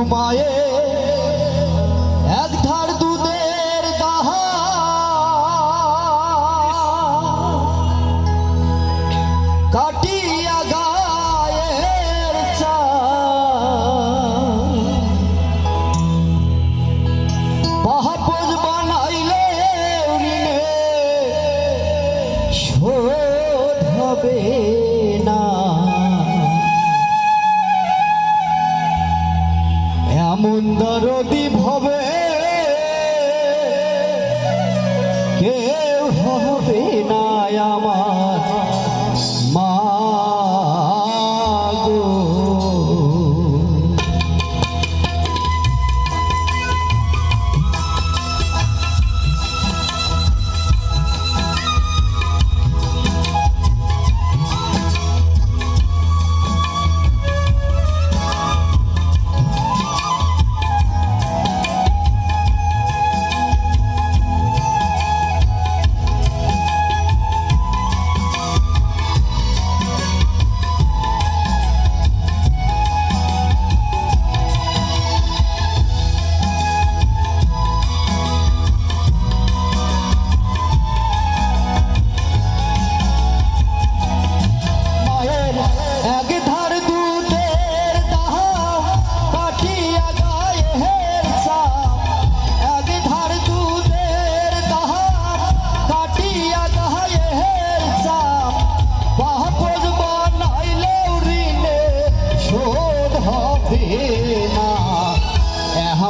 rumbaye eh?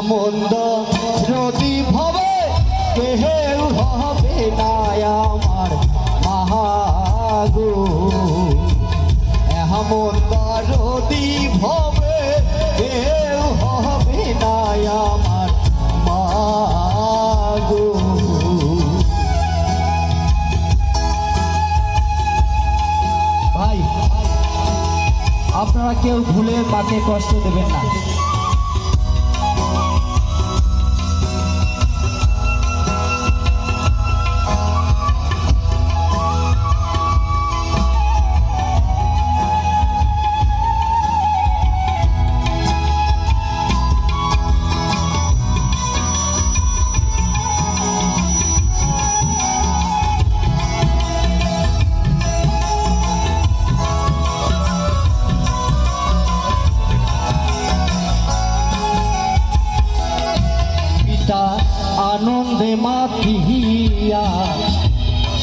এমন যদি ভবে কেউ হবে না আমার মাহাগো। এমন দরদি ভবে কেউ হবে না আমার মাগো ভাই, আপনারা কেউ ভুলে মাকে কষ্ট দেবেন না। আনন্দে মাতিয়া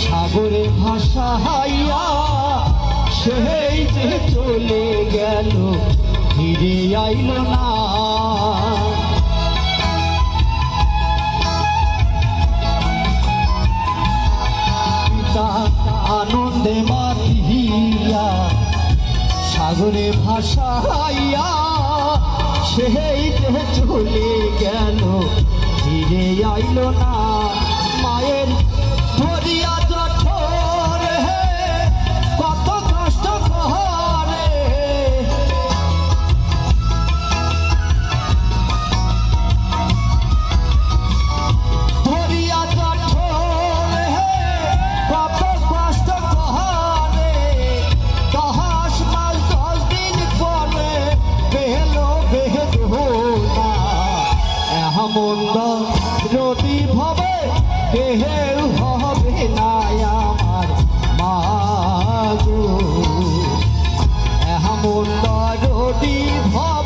সাগরে ভাষা হাইয়া সেই যে চলে গেল, ফিরে আইল না। আনন্দে মাতিয়া সাগরে ভাসাইয়া সেই যে আইল না এমন রতি ভবে কেহেউ হবে না আমার মাগো। এমন রতি ভবে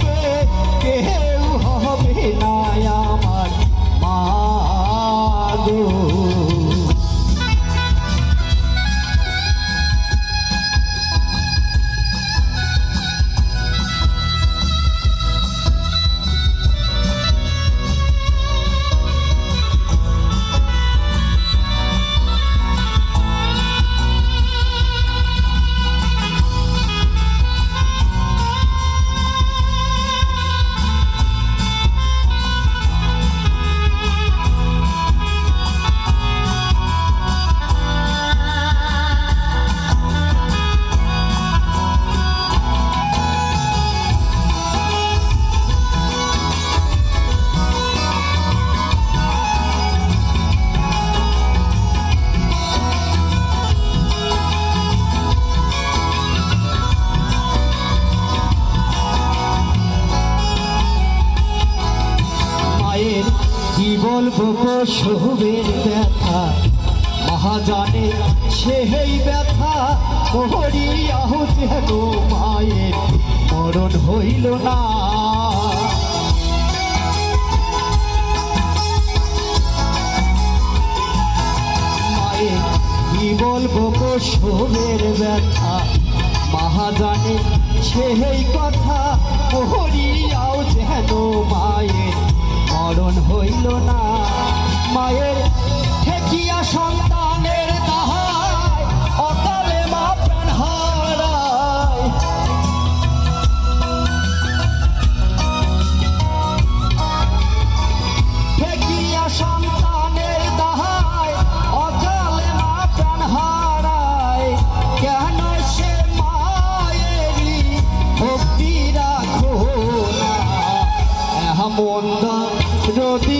বলব প্রসবের ব্যথা। সেই ব্যথা। যেন মায়ের, মরণ হইল না। বলব ব্যথা? মহাজানে সেই কথা। মরিয়াও যেন মায়ের, মরণ হইল না। মায়ের ঠেকিয়া সন্তানের দাহায় অকালে মা প্রাণ হারায় ঠেকিয়া সন্তানের দাহায় অকালে মা প্রাণ হারায় কেন সে মায়েরই ভক্তি রাখো না? এমন যদি